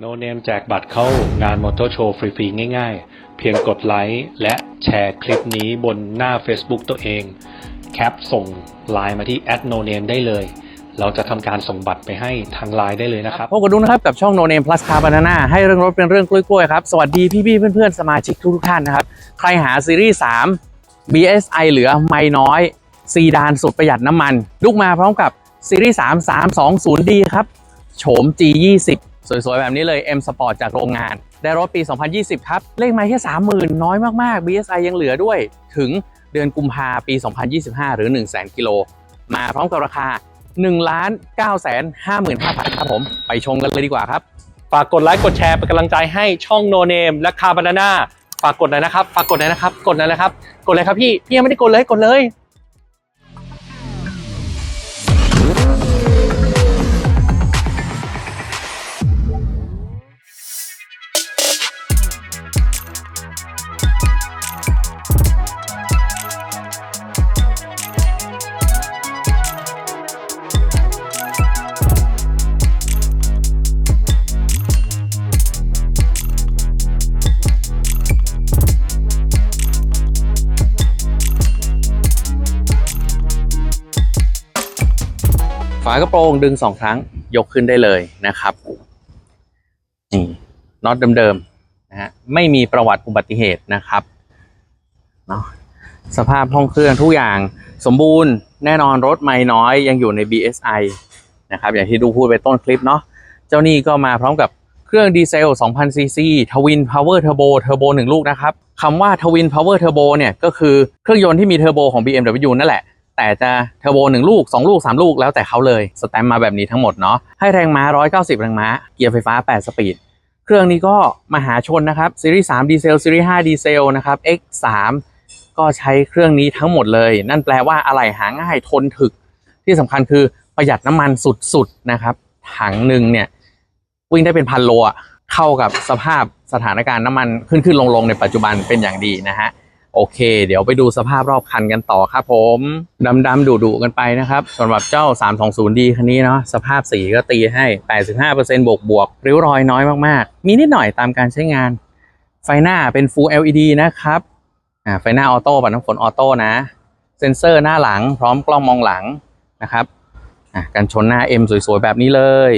โนเนมแจกบัตรเข้างานมอเตอร์โชว์ฟรีๆ ง่ายๆ เพียงกดไลค์และแชร์คลิปนี้บนหน้า Facebook ตัวเอง แคปส่งไลน์มาที่ no name ได้เลย เราจะทำการส่งบัตรไปให้ทางไลน์ได้เลยนะครับพบกันดูนะครับกับช่อง No Name Plus Car Banana ให้เรื่องรถเป็นเรื่องกล้วยๆ ครับ สวัสดีพี่ๆ เพื่อนๆ สมาชิกทุกๆท่านนะครับ ใครหาซีรีส์ 3 BSI เหลือไม่น้อยซีดานสุดประหยัดน้ำมัน ลุกมาพร้อมกับซีรีส์ 3 320D ครับโฉม G20 สวยๆ แบบนี้เลย M Sport จากโรงงาน ได้รถปี 2020 ครับ เลขไม้แค่ 30,000 น้อยมากๆ BSI ยังเหลือด้วย ถึงเดือนกุมภาปี 2025 หรือ 100,000กิโล มาพร้อมกับราคา 1,955,000 ครับผม ไปชมกันเลยดีกว่าครับ ฝากกดไลค์ กดแชร์เป็นกำลังใจให้ช่อง No Name และคาบานาน่าฝากกดหน่อยนะครับ ฝากกดหน่อยนะครับ กดหน่อยนะครับ กดเลยครับพี่ พี่ยังไม่ได้กดเลย กดเลย ฝากระโปรงดึงสองครั้งยกขึ้นได้เลยนะครับนี่น็อตเดิมๆนะฮะไม่มีประวัติอุบัติเหตุนะครับเนาะสภาพห้องเครื่องทุกอย่างสมบูรณ์แน่นอนรถไม่น้อยยังอยู่ใน BSI นะครับอย่างที่ดูพูดไปต้นคลิปเนาะเจ้านี่ก็มาพร้อมกับเครื่องดีเซล 2,000ซีซีทวินพาวเวอร์เทอร์โบเทอร์โบหนึ่งลูกนะครับคำว่าทวินพาวเวอร์เทอร์โบเนี่ยก็คือเครื่องยนต์ที่มีเทอร์โบของ BMW นั่นแหละ แต่จะเทอร์โบหนึ่งลูก 2 ลูก 3 ลูกแล้วแต่เขาเลยสแตมมาแบบนี้ทั้งหมดเนาะให้แรงม้า 190 แรงม้า เกียร์ไฟฟ้า 8 สปีด เครื่องนี้ก็มหาชนนะครับซีรีส์3ดีเซลซีรีส์5ดีเซลนะครับ X3 ก็ใช้เครื่องนี้ทั้งหมดเลย นั่นแปลว่าอะไหล่หาง่ายทนถึก ที่สำคัญคือประหยัดน้ำมันสุดๆนะครับ ถังหนึ่งเนี่ยวิ่งได้เป็นพันโลเข้ากับสภาพสถานการณ์น้ำมันขึ้นขึ้นลงลงๆในปัจจุบันเป็นอย่างดีนะฮะ โอเค เดี๋ยวไปดูสภาพรอบคันกันต่อครับผมดำดำดุดุๆกันไปนะครับสำหรับเจ้า 320D คันนี้เนาะสภาพสีก็ตีให้ 85%บวกบวกริ้วรอยน้อยมากๆ มีนิดหน่อยตามการใช้งาน ไฟหน้าเป็น Full LED นะครับอ่าไฟหน้าออโต้ปัดน้ำฝนออโต้นะ เซ็นเซอร์หน้าหลังพร้อมกล้องมองหลังนะครับอะกันชนหน้า M สวยๆ แบบนี้เลย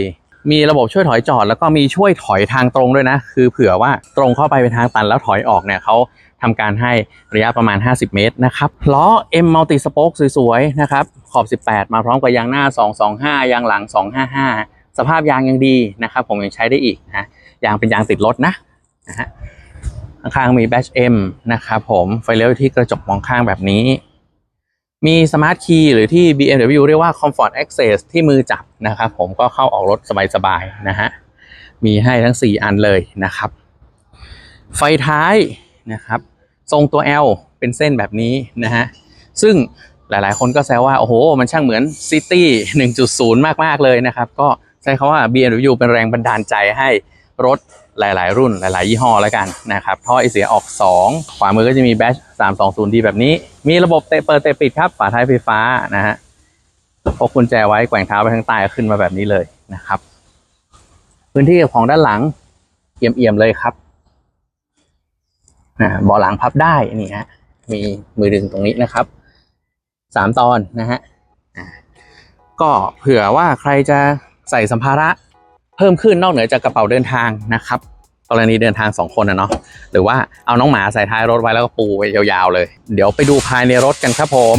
มีระบบช่วยถอยจอดแล้วก็มีช่วยถอยทางตรงด้วยนะ คือเผื่อว่าตรงเข้าไปเป็นทางตันแล้วถอยออกเนี่ยเขา ทำการให้ระยะประมาณ 50 เมตรนะครับล้อ M Multi Spoke สวยๆนะครับขอบ 18 มาพร้อมกับยางหน้า 225 ยางหลัง 255 สภาพยางยังดีนะครับ ผมยังใช้ได้อีกนะยางเป็นยางติดรถนะนะฮะข้างๆมี Batch M นะครับผมไฟเลี้ยวที่กระจกมองข้างแบบนี้ มีสมาร์ทคีย์หรือที่ BMW เรียกว่า Comfort Access ที่มือจับนะครับผมก็เข้าออกรถสบายๆนะฮะมีให้ทั้ง 4 อันเลยนะครับ ไฟท้าย นะครับ ทรงตัว L เป็นเส้นแบบนี้นะฮะ ซึ่งหลายๆ คนก็แซวว่า โอ้โห มันช่างเหมือน City 1.0 มาก ๆ เลยนะครับ ก็ใช้คาว่า BMW เป็นแรงบันดาลใจให้รถหลาย ๆ รุ่นหลาย ๆ ยี่ห้อแล้วกันนะครับ ท่อไอเสียออก 2 ขวามือก็จะมีแบช 320D แบบนี้ มีระบบเตะเปิดเตะปิดครับ ฝาท้ายไฟฟ้านะฮะพกกุญแจไว้แกว่งเท้าไปข้างใต้ขึ้นมาแบบนี้เลยนะครับ พื้นที่ของด้านหลังเอี่ยมๆเลยครับ นะเบาะหลังพับได้นี่ฮะมีมือดึงตรงนี้นะครับสามตอนนะฮะก็เผื่อว่าใครจะใส่สัมภาระเพิ่มขึ้นนอกเหนือจากกระเป๋าเดินทางนะครับกรณีเดินทางสองคนนะเนาะหรือว่าเอาน้องหมาใส่ท้ายรถไว้แล้วก็ปูไว้ยาวๆเลย เดี๋ยวไปดูภายในรถกันครับผม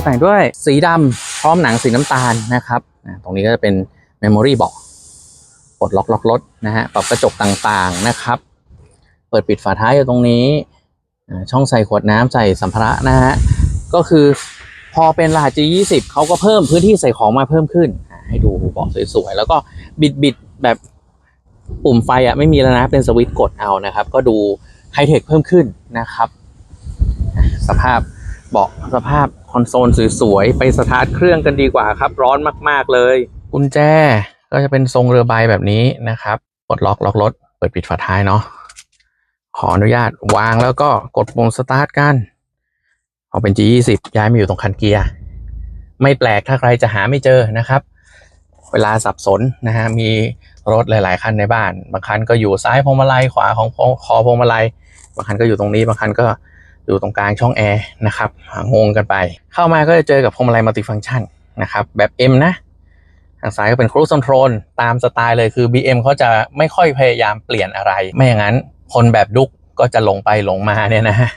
การตกแต่งด้วยสีดำพร้อมหนังสีน้ำตาลนะครับตรงนี้ก็จะเป็นเมมโมรี่บอกปลดล็อกล็อกรถนะฮะปรับกระจกต่างๆนะครับ เปิดปิดฝาท้ายอยู่ตรงนี้ ช่องใส่ขวดน้ำใส่สัมภาระนะฮะก็คือพอเป็นรหัส G20 เขาก็เพิ่มพื้นที่ใส่ของมาเพิ่มขึ้น ให้ดูเบอกสวยๆ แล้วก็บิดบิดๆแบบปุ่มไฟอะไม่มีแล้วนะ เป็นสวิตช์กดเอานะครับ ก็ดูไฮเทคเพิ่มขึ้นนะครับ สภาพ เบาะสภาพคอนโซลสวยๆ ไปสตาร์ทเครื่องกันดีกว่าครับ ร้อนมากๆเลย กุญแจก็จะเป็นทรงเรือใบแบบนี้นะครับกดล็อกล็อกรถ เปิดปิดฝาท้ายเนาะขออนุญาตวางแล้วก็กดปุ่มสตาร์ทกันเอาเป็น G20 ย้ายมาอยู่ตรงคันเกียร์ ไม่แปลกถ้าใครจะหาไม่เจอนะครับ เวลาสับสนนะฮะมีรถหลาย ๆ คันในบ้าน บางคันก็อยู่ซ้ายพวงมาลัยขวาของคอพวงมาลัย บางคันก็อยู่ตรงนี้บางคันก็ อยู่ตรงกลางช่องแอร์นะครับงงกันไป เข้ามาก็จะเจอกับพวงมาลัยมัลติฟังก์ชันนะครับแบบ M นะทางซ้ายก็เป็น Cruise Control ตามสไตล์เลยคือ BM เขาจะไม่ค่อยพยายามเปลี่ยนอะไร ไม่อย่างนั้นคนแบบดุกก็จะหลงไปหลงมาเนี่ยนะฮะ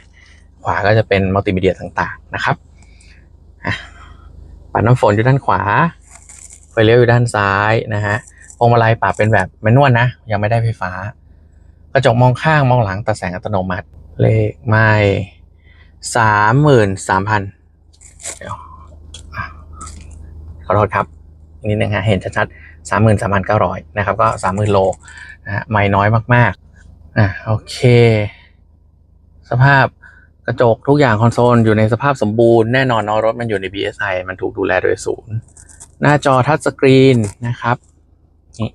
ขวาก็จะเป็นมัลติมีเดียต่างๆนะครับปัดน้ำฝนอยู่ด้านขวา ไฟเลี้ยวอยู่ด้านซ้ายนะฮะพวงมาลัยปรับเป็นแบบแมนนวลนะ ยังไม่ได้ไฟฟ้ากระจกมองข้างมองหลังตัดแสงอัตโนมัติ เลขไม่ สามหมื่นสามพันเดี๋ยวขอโทษครับอีกนิดนึงฮะเห็นชัดๆสามหมื่นสามพันเก้าร้อยนะครับ ก็สามหมื่นโลนะฮะไม่น้อยมากๆอะโอเค สภาพกระจกทุกอย่างคอนโซลอยู่ในสภาพสมบูรณ์แน่นอนนอรถมันอยู่ใน BSI มันถูกดูแลโดยศูนย์ หน้าจอทัชสกรีนนะครับนี่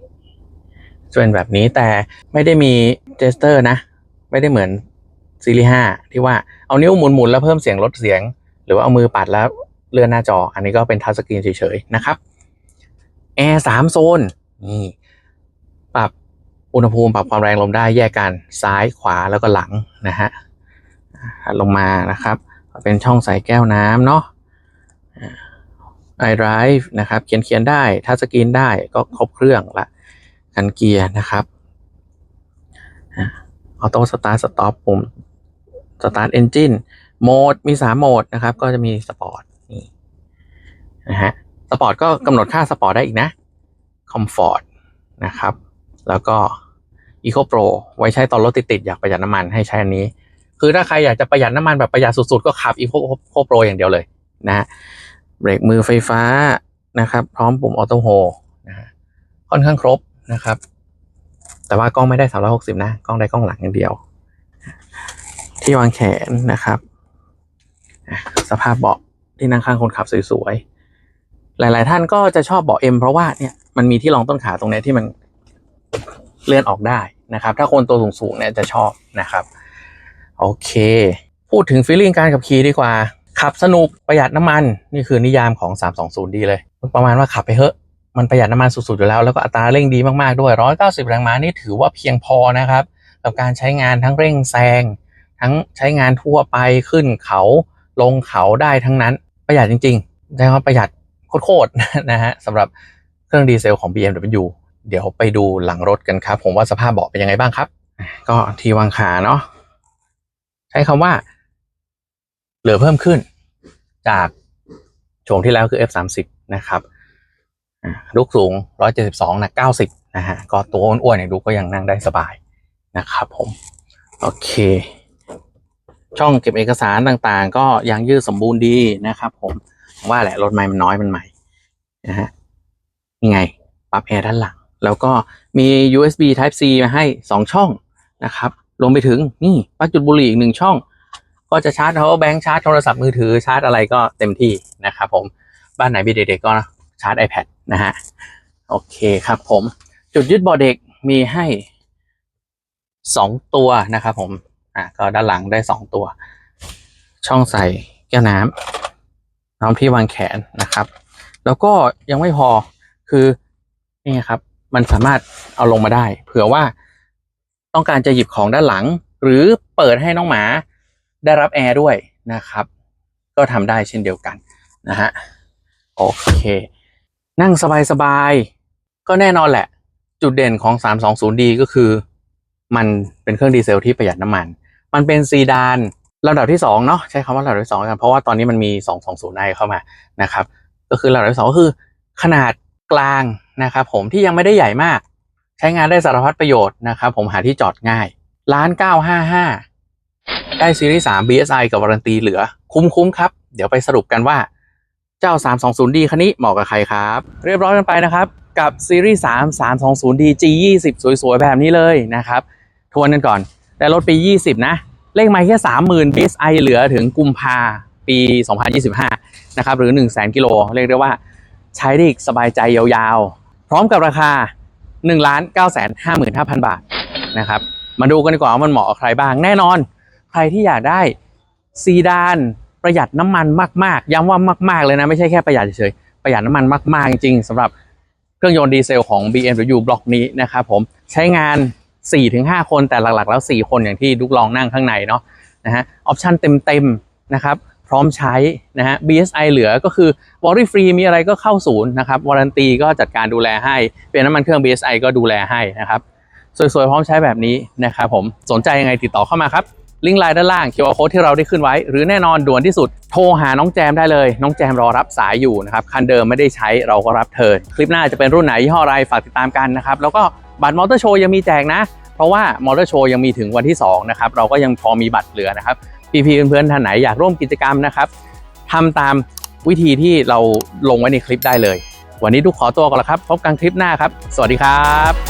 จะเป็นแบบนี้แต่ไม่ได้มีเจสเตอร์นะ ไม่ได้เหมือน ซีรีส์5ที่ว่าเอานิ้วหมุนๆแล้วเพิ่มเสียงลดเสียง หรือว่าเอามือปัดแล้วเลื่อนหน้าจอ อันนี้ก็เป็นทัชสกรีนเฉยๆนะครับแอร์สามโซนนี่ปรับอุณหภูมิปรับความแรงลมได้แยกกันซ้ายขวาแล้วก็หลังนะฮะลงมานะครับ เป็นช่องใส่แก้วน้ำเนาะ iDrive นะครับเขียนเขียนได้ทัชสกรีนได้ก็ครบเครื่องละกันเกียร์นะครับออโต้สตาร์ทสต็อปปุ่ม สตาร์ทเอนจินโหมดมีสามโหมดนะครับ ก็จะมีสปอร์ตนี่นะฮะสปอร์ตก็กำหนดค่าสปอร์ตได้อีกนะคอมฟอร์ตนะครับ แล้วก็ Eco Pro ไว้ใช้ตอนรถติดๆอยากประหยัดน้ำมันให้ใช้อันนี้ คือถ้าใครอยากจะประหยัดน้ำมันแบบประหยัดสุดๆ ก็ขับ Eco Pro อย่างเดียวเลยนะฮะเบรกมือไฟฟ้านะครับ พร้อมปุ่มออโต้โฮนะฮะค่อนข้างครบนะครับ แต่ว่ากล้องไม่ได้ 360 นะ กล้องได้กล้องหลังอย่างเดียว ที่วางแขนนะครับสภาพเบาะที่นั่งข้างคนขับสวยๆ หลายๆ ท่านก็จะชอบเบาะ M เพราะว่าเนี่ยมันมีที่รองต้นขาตรงนี้ที่มันเลื่อนออกได้นะครับ ถ้าคนตัวสูงๆเนี่ยจะชอบนะครับ โอเค พูดถึงฟีลลิ่งการขับขี่ดีกว่า ขับสนุกประหยัดน้ำมัน นี่คือนิยามของ 320 ดีเลยประมาณว่าขับไปเถอะมันประหยัดน้ำมันสุดๆอยู่แล้ว แล้วก็อัตราเร่งดีมากๆด้วย 190 แรงม้านี่ถือว่าเพียงพอนะครับ กับการใช้งานทั้งเร่งแซง ทั้งใช้งานทั่วไปขึ้นเขาลงเขาได้ทั้งนั้นประหยัดจริงๆใช้คำประหยัดโคตรๆนะฮะสำหรับเครื่องดีเซลของ BMW เดี๋ยวไปดูหลังรถกันครับ ผมว่าสภาพเบาะเป็นยังไงบ้างครับ ก็ทีวางขาเนาะใช้คำว่า เหลือเพิ่มขึ้น จากโฉมที่แล้วคือ F30 นะครับอ่าลูกสูง 172นะ90 นะฮะ ก็ตัวอ้วนๆเนี่ยดูก็ยังนั่งได้สบายนะครับผม โอเค ช่องเก็บเอกสารต่างๆ ก็ยังยืดสมบูรณ์ดีนะครับ ผมว่าแหละรถใหม่มันน้อยมันใหม่นะฮะนี่ไงปรับแอร์ด้านหลัง แล้วก็มี USB Type C มาให้ 2 ช่องนะครับรวมไปถึงนี่ปลั๊กจุดบุหรี่อีกหนึ่งช่อง ก็จะชาร์จ power bank ชาร์จโทรศัพท์มือถือชาร์จอะไรก็เต็มที่นะครับผมบ้านไหนมีเด็กๆก็ชาร์จ iPad นะฮะโอเคครับผมจุดยึดเบาะเด็กมีให้สองตัวนะครับผม อะก็ด้านหลังได้สองตัว ช่องใส่แก้วน้ำพร้อมที่วางแขนนะครับ แล้วก็ยังไม่พอคือนี่ครับ มันสามารถเอาลงมาได้ เผื่อว่าต้องการจะหยิบของด้านหลัง หรือเปิดให้น้องหมาได้รับแอร์ด้วยนะครับ ก็ทำได้เช่นเดียวกันนะฮะโอเค นั่งสบายๆก็แน่นอนแหละ จุดเด่นของ 320D ก็คือ มันเป็นเครื่องดีเซลที่ประหยัดน้ำมัน มันเป็นซีดานลำดับที่2เนาะใช้คำว่าลำดับที่2กันเพราะว่าตอนนี้มันมี 220i เข้ามานะครับ ก็คือลำดับที่สองก็คือ ขนาดกลางนะครับ ผมที่ยังไม่ได้ใหญ่มาก ใช้งานได้สารพัดประโยชน์นะครับผมหาที่จอดง่ายล้านเก้าห้าห้าได้ซีรีส์3 BSI กับวารันตีเหลือ คุ้มๆครับ เดี๋ยวไปสรุปกันว่าเจ้า 320D คันนี้เหมาะกับใครครับ เรียบร้อยกันไปนะครับ กับซีรีส์3 320D G20 สวยๆ แบบนี้เลยนะครับ ทวนกันก่อน ได้รถปี 20 นะ เลขไม้แค่ 30,000 BSI เหลือถึงกุมภาปี 2025 นะครับ หรือ 1 0 0 0 0 0 กิโล เรียกได้ว่าใช้ได้อีกสบายใจยาวๆ พร้อมกับราคา 1 9 5 5 5 0 0 0 บาทนะครับ มาดูกันดีกว่าว่ามันเหมาะกับใครบ้าง แน่นอน ใครที่อยากได้ซีดานประหยัดน้ำมันมากๆ ย้ำว่ามาก ๆ เลยนะ ไม่ใช่แค่ประหยัดเฉยๆ ประหยัดน้ำมันมาก ๆ จริงๆสำหรับเครื่องยนต์ดีเซลของ BMW บล็อกนี้นะครับผมใช้งาน 4-5คนแต่หลักๆ แล้ว 4 คนอย่างที่ดุกลองนั่งข้างในเนาะนะฮะออปชันเต็มๆนะครับพร้อมใช้นะฮะ BSI เหลือก็คือวอรี่ฟรีมีอะไรก็เข้าศูนย์นะครับวารันตีก็จัดการดูแลให้ เปลี่ยนน้ำมันเครื่อง BSI ก็ดูแลให้นะครับสวยๆ พร้อมใช้แบบนี้นะครับผมสนใจยังไงติดต่อเข้ามาครับ ลิงก์ไลน์ด้านล่าง QR code ที่เราได้ขึ้นไว้ หรือแน่นอนด่วนที่สุด โทรหาน้องแจมได้เลย น้องแจมรอรับสายอยู่นะครับ คันเดิมไม่ได้ใช้เราก็รับเทิร์นคลิปหน้าจะเป็นรุ่นไหนยี่ห้ออะไรฝากติดตามกันนะครับแล้วก็บัตรมอเตอร์โชว์ยังมีแจกนะ เพราะว่ามอเตอร์โชว์ยังมีถึงวันที่2นะครับเราก็ยังพอมีบัตรเหลือนะครับพี่ๆเพื่อนๆท่านไหนอยากร่วมกิจกรรมนะครับทำตามวิธีที่เราลงไว้ในคลิปได้เลย วันนี้ทุกขอตัวก่อนละครับ พบกันคลิปหน้าครับ สวัสดีครับ